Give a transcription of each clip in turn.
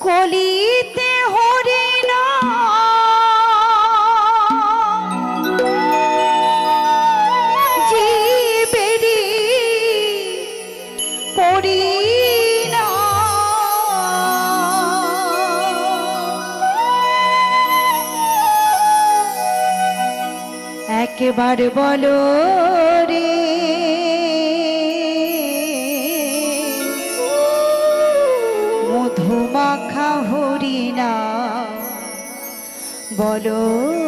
কলিতে হরি জীবেরি একবার বলো রে বলো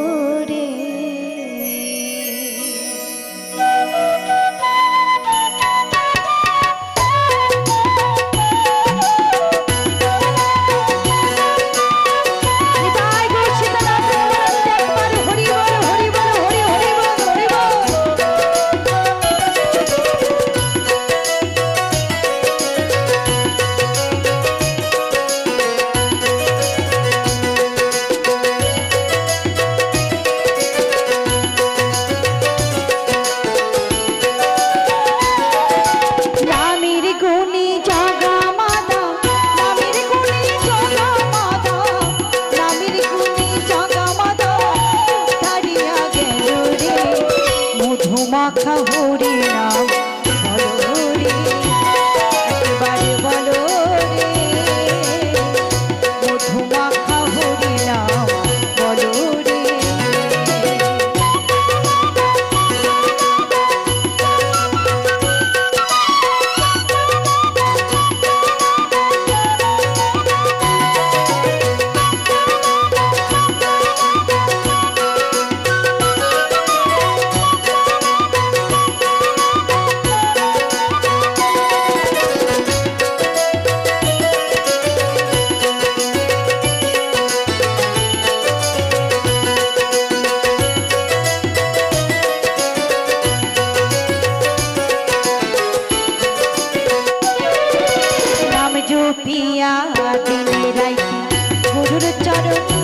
চরণ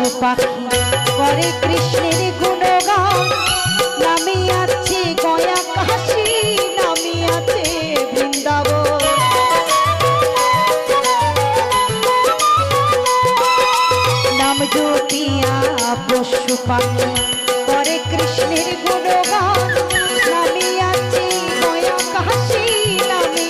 পশু পাখি, করে কৃষ্ণের গুণগান। নামি আছে গয়া কাশি নামি আছে বৃন্দাবন। নাম জপিয়া পশু পাখি, করে কৃষ্ণের গুণগান। নামি আছে গয়া কাশি নামি